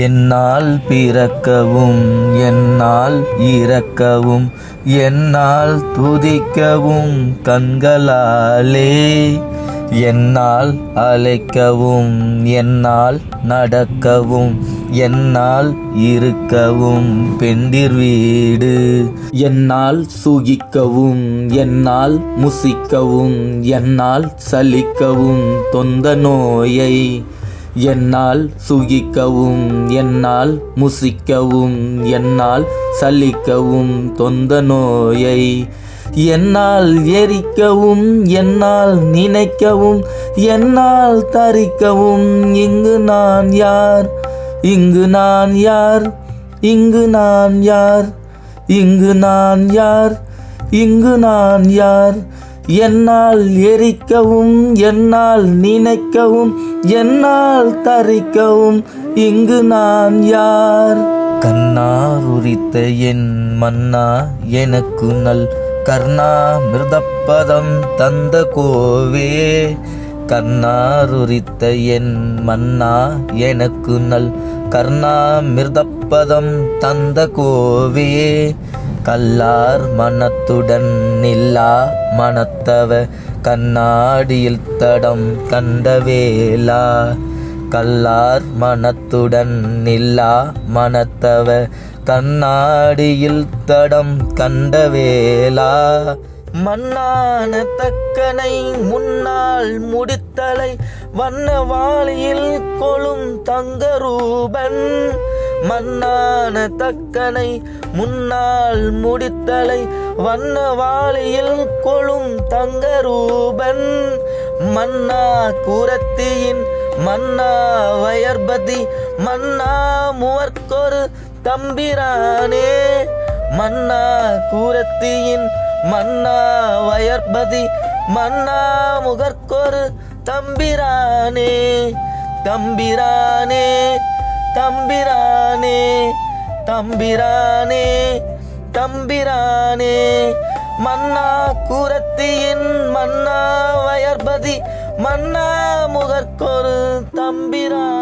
என்னால் பிறக்கவும் என்னால் இறக்கவும் என்னால் துதிக்கவும் கண்களாலே. என்னால் அழைக்கவும் என்னால் நடக்கவும் என்னால் இருக்கவும் பெண்டிர் வீடு. என்னால் சுகிக்கவும் என்னால் முசிக்கவும் என்னால் சலிக்கவும் தொந்த நோயை. என்னால் சுகிக்கவும் என்னால் முசிக்கவும் என்னால் சலிக்கவும் தொந்த நோயை. என்னால் எரிக்கவும் என்னால் நினைக்கவும் என்னால் தரிக்கவும் இங்கு நான் யார்? இங்கு நான் யார்? இங்கு நான் யார்? இங்கு நான் யார்? இங்கு நான் யார்? என்னால் எரிக்கவும் என்னால் நினைக்கவும் என்னால் தரிக்கவும் இங்கு நான் யார்? கண்ணார் உரித்த என் மன்னா எனக்கு நல். கர்ணா மிருதப்பதம் தந்த கோவே. கண்ணார் உரித்த என் மன்னா எனக்கு நல். கர்ணா மிருதப்பதம் தந்த கோவே. கல்லார் மனத்துடன் நில்லா மனத்தவ கண்ணாடியில் தடம் கண்டவேலா கல்லார் மனத்துடன் நில்லா மனத்தவ கண்ணாடியில் தடம் கண்டவேலா மண்ணான தக்கனை முன்னால் முடித்தலை வண்ண வாளியில் கொளும் தங்கரூபன். மன்னான தக்கனை முன்னால் முடித்தலை வண்ண வாளியில் கொளும் தங்கரூபன். மன்னா கூரத்தியின் மன்னா வயர்பதி மன்னா முவர்க்கொரு தம்பிரானே. மன்னா கூரத்தியின் மன்னா வயர்பதி மன்னா முகர்க்கொரு தம்பிரானே. தம்பிரானே. தம்பிரானே தம்பிரானே தம்பிரானே. மன்னா கூரத்தியின் மன்னா வயர்பதி மன்னா முகற்கொரு தம்பிரான்